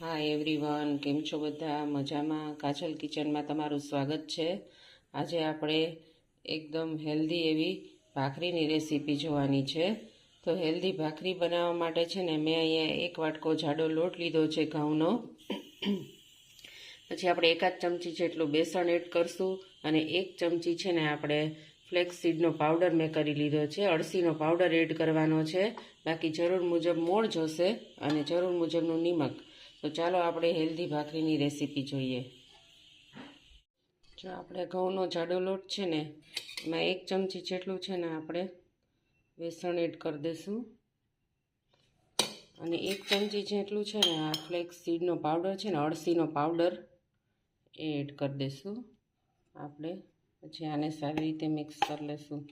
હા એવરીવન કેમ છો બધા? મજામાં? કાજલ કિચનમાં તમારું સ્વાગત છે. આજે આપણે એકદમ હેલ્ધી એવી ભાખરીની રેસીપી જોવાની છે. તો હેલ્ધી ભાખરી બનાવવા માટે છે ને, મેં અહીંયા એક વાટકો જાડો લોટ લીધો છે ઘઉંનો. પછી આપણે એકાદ ચમચી જેટલું બેસણ એડ કરશું અને એક ચમચી છે ને આપણે ફ્લેક્સ સીડનો પાવડર મેં કરી લીધો છે. અળસીનો પાવડર એડ કરવાનો છે. બાકી જરૂર મુજબ મોણ જોશે અને જરૂર મુજબનું નિમક. તો ચાલો આપણે હેલ્ધી ભાખરીની રેસીપી જોઈએ. જો આપણે ઘઉંનો જાડો લોટ છે ને, એમાં એક ચમચી જેટલું છે ને આપણે બેસણ એડ કરી દઈશું. અને એક ચમચી જેટલું છે ને આ ફ્લેક્સ સીડનો પાવડર છે ને, અળસીનો પાવડર એ એડ કરી દઈશું. આપણે પછી આને સારી રીતે મિક્સ કરી લઈશું.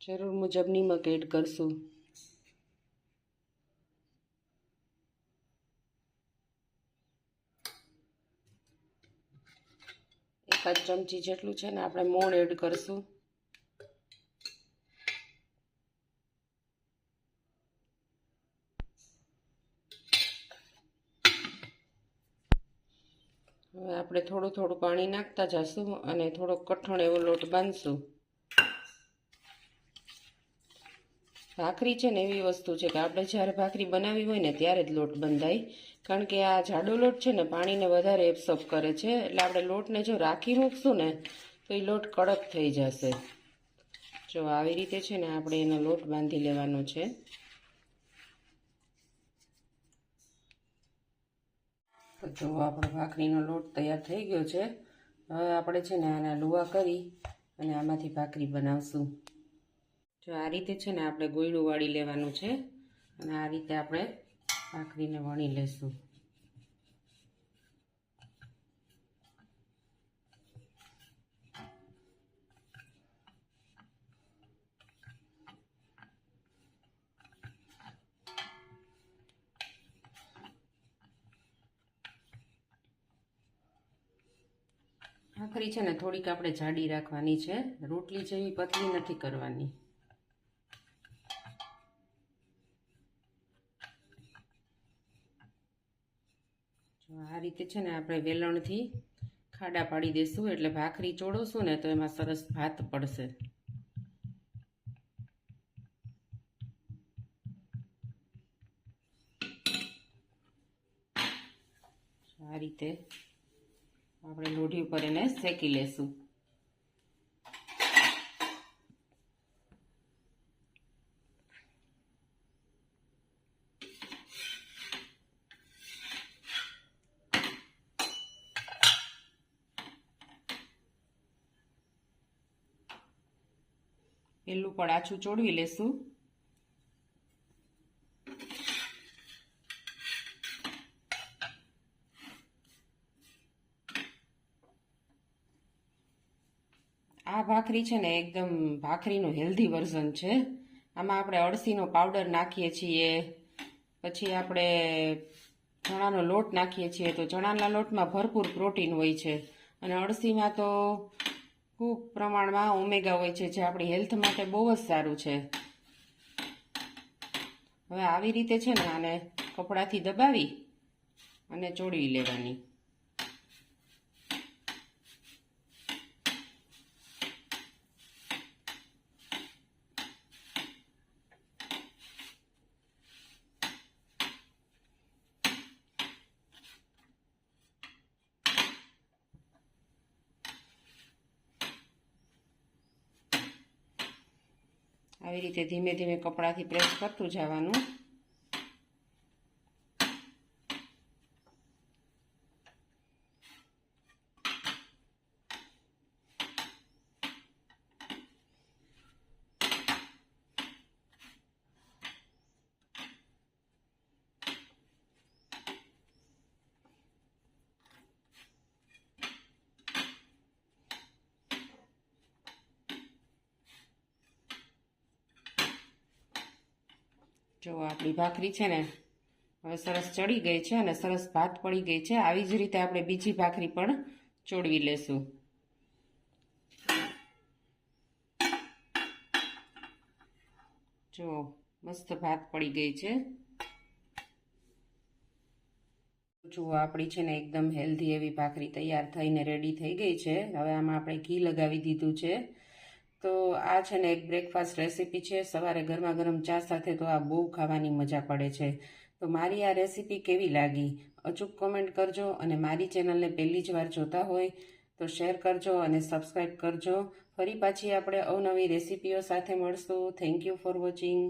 જરૂર મુજબ નિમક એડ કરશું. એકાદ ચમચી જેટલું છે ને આપણે મોણ એડ કરશું. હવે આપણે થોડું થોડું પાણી નાખતા જશું અને થોડો કઠણ એવો લોટ બાંધશું. ભાખરી છે ને એવી વસ્તુ છે કે આપણે જ્યારે ભાખરી બનાવી હોય ને ત્યારે જ લોટ બંધાય. કારણ કે આ જાડો લોટ છે ને પાણીને વધારે એબ્સોર્બ કરે છે. એટલે આપણે લોટને જો રાખી મૂકશું ને તો એ લોટ કડક થઈ જશે. જો આવી રીતે છે ને આપણે એનો લોટ બાંધી લેવાનો છે. જો આપણો ભાખરીનો લોટ તૈયાર થઈ ગયો છે. હવે આપણે છે ને આના લુવા કરી અને આમાંથી ભાખરી બનાવશું. જો આ રીતે છે ને આપણે ગોયડું વાળી લેવાનું છે અને આ રીતે આપણે ભાખરીને વણી લેશું. ભાખરી છે ને થોડીક આપણે જાડી રાખવાની છે. રોટલી જેવી પતલી નથી કરવાની. આ રીતે છે ને આપણે વેલણથી ખાડા પાડી દઈશું એટલે ભાખરી ચોળવશું ને તો એમાં સરસ ભાત પડશે. આ રીતે આપણે લોઢી ઉપર એને શેકી લેશું. પેલું પણ આછું ચોડવી લેશું. આ ભાખરી છે ને એકદમ ભાખરીનું હેલ્ધી વર્ઝન છે. આમાં આપણે અળસીનો પાવડર નાખીએ છીએ, પછી આપણે ચણાનો લોટ નાખીએ છીએ. તો ચણાના લોટમાં ભરપૂર પ્રોટીન હોય છે. અને અળસીમાં તો ખૂબ પ્રમાણમાં ઓમેગા હોય છે, જે આપણી હેલ્થ માટે બહુ જ સારું છે. હવે આવી રીતે છે ને આને કપડાથી દબાવી અને ચોળવી લેવાની. આવી રીતે ધીમે ધીમે કપડાથી પ્રેસ કરતું જવાનું. જો આપણી ભાખરી છે ને, હવે સરસ ચડી ગઈ છે અને સરસ ભાત પડી ગઈ છે. આવી જ રીતે આપણે બીજી ભાખરી પણ ચોડવી લેશું. જો મસ્ત ભાત પડી ગઈ છે. જુઓ આપણી છે ને એકદમ હેલ્ધી એવી ભાખરી તૈયાર થઈને રેડી થઈ ગઈ છે. હવે આમાં આપણે ઘી લગાવી દીધું છે. તો આ છે ને એક બ્રેકફાસ્ટ રેસીપી છે. સવારે ગરમા ગરમ ચા સાથે તો આ બહુ ખાવાની મજા પડે છે. તો મારી આ રેસીપી કેવી લાગી? અચૂક કોમેન્ટ કરજો અને મારી ચેનલને પહેલી જ વાર જોતા હોય તો શેર કરજો અને સબસ્ક્રાઈબ કરજો. ફરી પાછી આપણે અવનવી રેસીપીઓ સાથે મળશું. Thank you for watching